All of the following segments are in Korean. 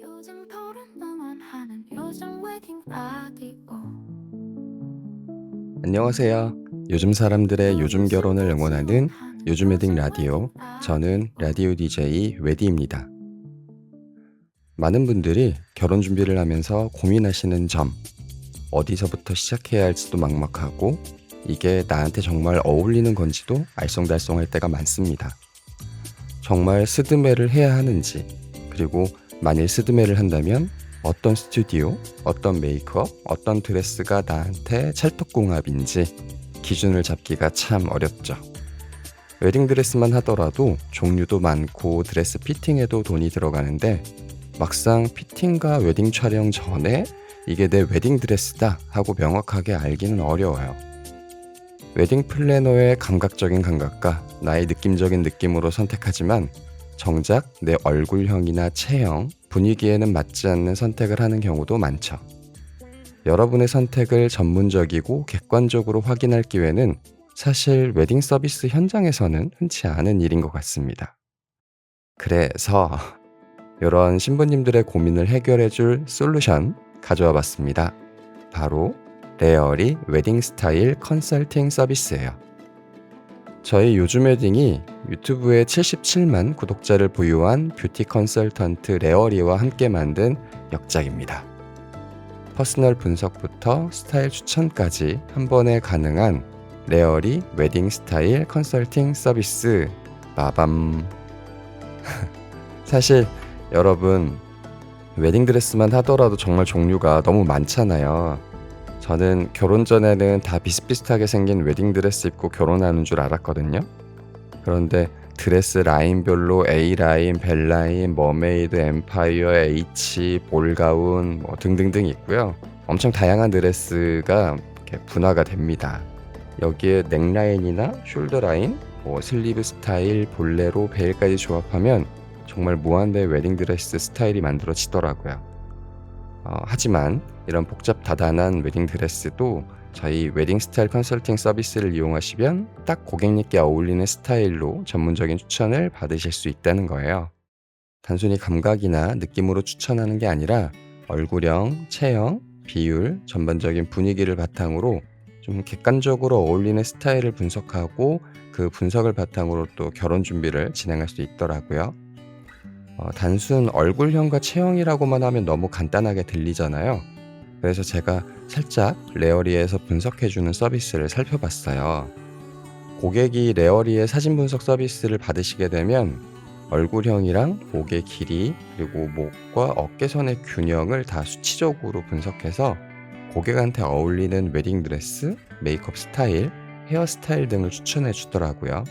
요즘 푸른 응원하는 요즘 웨딩 라디오 안녕하세요. 요즘 사람들의 요즘 결혼을 응원하는 요즘 웨딩 라디오. 저는 라디오 DJ 웨디입니다. 많은 분들이 결혼 준비를 하면서 고민하시는 점, 어디서부터 시작해야 할지도 막막하고, 이게 나한테 정말 어울리는 건지도 알쏭달쏭할 때가 많습니다. 정말 스드메를 해야 하는지, 그리고 만일 스드메를 한다면 어떤 스튜디오, 어떤 메이크업, 어떤 드레스가 나한테 찰떡궁합인지 기준을 잡기가 참 어렵죠. 웨딩 드레스만 하더라도 종류도 많고 드레스 피팅에도 돈이 들어가는데 막상 피팅과 웨딩 촬영 전에 이게 내 웨딩 드레스다 하고 명확하게 알기는 어려워요. 웨딩 플래너의 감각적인 감각과 나의 느낌적인 느낌으로 선택하지만 정작 내 얼굴형이나 체형, 분위기에는 맞지 않는 선택을 하는 경우도 많죠. 여러분의 선택을 전문적이고 객관적으로 확인할 기회는 사실 웨딩 서비스 현장에서는 흔치 않은 일인 것 같습니다. 그래서 이런 신부님들의 고민을 해결해 줄 솔루션 가져와 봤습니다. 바로 레어리 웨딩 스타일 컨설팅 서비스예요. 저희 요즘 웨딩이 유튜브에 77만 구독자를 보유한 뷰티 컨설턴트 레어리와 함께 만든 역작입니다. 퍼스널 분석부터 스타일 추천까지 한 번에 가능한 레어리 웨딩 스타일 컨설팅 서비스 마밤 사실 여러분 웨딩 드레스만 하더라도 정말 종류가 너무 많잖아요. 저는 결혼 전에는 다 비슷비슷하게 생긴 웨딩 드레스 입고 결혼하는 줄 알았거든요. 그런데 드레스 라인별로 A 라인, 벨 라인, 머메이드, 엠파이어, H, 볼가운 뭐 등등등 있고요. 엄청 다양한 드레스가 분화가 됩니다. 여기에 넥 라인이나 숄더 라인, 뭐 슬리브 스타일, 볼레로, 베일까지 조합하면 정말 무한대 웨딩 드레스 스타일이 만들어지더라고요. 어, 하지만 이런 복잡 다단한 웨딩 드레스도 저희 웨딩 스타일 컨설팅 서비스를 이용하시면 딱 고객님께 어울리는 스타일로 전문적인 추천을 받으실 수 있다는 거예요. 단순히 감각이나 느낌으로 추천하는 게 아니라 얼굴형, 체형, 비율, 전반적인 분위기를 바탕으로 좀 객관적으로 어울리는 스타일을 분석하고 그 분석을 바탕으로 또 결혼 준비를 진행할 수 있더라고요. 어, 단순 얼굴형과 체형이라고만 하면 너무 간단하게 들리잖아요. 그래서 제가 살짝 레어리에서 분석해주는 서비스를 살펴봤어요. 고객이 레어리의 사진 분석 서비스를 받으시게 되면 얼굴형이랑 목의 길이 그리고 목과 어깨선의 균형을 다 수치적으로 분석해서 고객한테 어울리는 웨딩 드레스, 메이크업 스타일, 헤어 스타일 등을 추천해 주더라고요.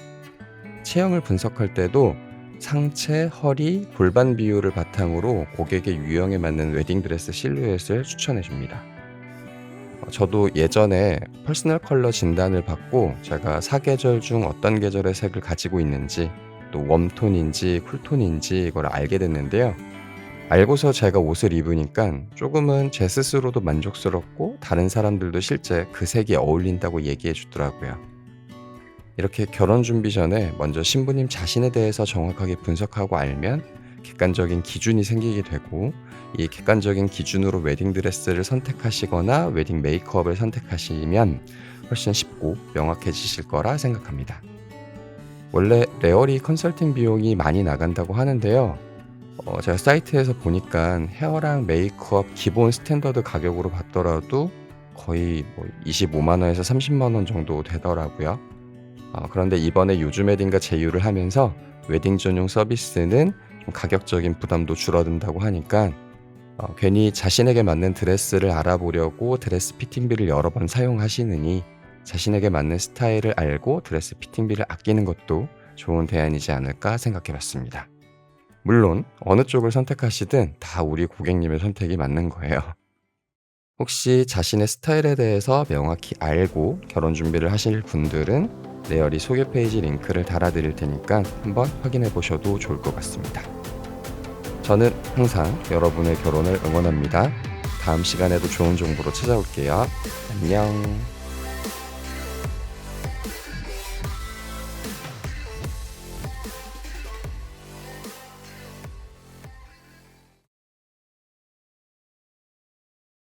체형을 분석할 때도 상체, 허리, 골반 비율을 바탕으로 고객의 유형에 맞는 웨딩 드레스 실루엣을 추천해 줍니다. 어, 저도 예전에 퍼스널 컬러 진단을 받고 제가 사계절 중 어떤 계절의 색을 가지고 있는지 또 웜톤인지 쿨톤인지 이걸 알게 됐는데요. 알고서 제가 옷을 입으니까 조금은 제 스스로도 만족스럽고 다른 사람들도 실제 그 색이 어울린다고 얘기해 주더라고요. 이렇게 결혼 준비 전에 먼저 신부님 자신에 대해서 정확하게 분석하고 알면 객관적인 기준이 생기게 되고 이 객관적인 기준으로 웨딩 드레스를 선택하시거나 웨딩 메이크업을 선택하시면 훨씬 쉽고 명확해지실 거라 생각합니다. 원래 레어리 컨설팅 비용이 많이 나간다고 하는데요. 어, 제가 사이트에서 보니까 헤어랑 메이크업 기본 스탠더드 가격으로 봤더라도 거의 뭐 25만 원에서 30만 원 정도 되더라고요. 어, 그런데 이번에 요즘 웨딩과 제휴를 하면서 웨딩 전용 서비스는 좀 가격적인 부담도 줄어든다고 하니까 어, 괜히 자신에게 맞는 드레스를 알아보려고 드레스 피팅비를 여러 번 사용하시느니 자신에게 맞는 스타일을 알고 드레스 피팅비를 아끼는 것도 좋은 대안이지 않을까 생각해 봤습니다. 물론 어느 쪽을 선택하시든 다 우리 고객님의 선택이 맞는 거예요. 혹시 자신의 스타일에 대해서 명확히 알고 결혼 준비를 하실 분들은 레어리 소개 페이지 링크를 달아드릴 테니까 한번 확인해 보셔도 좋을 것 같습니다. 저는 항상 여러분의 결혼을 응원합니다. 다음 시간에도 좋은 정보로 찾아올게요. 안녕.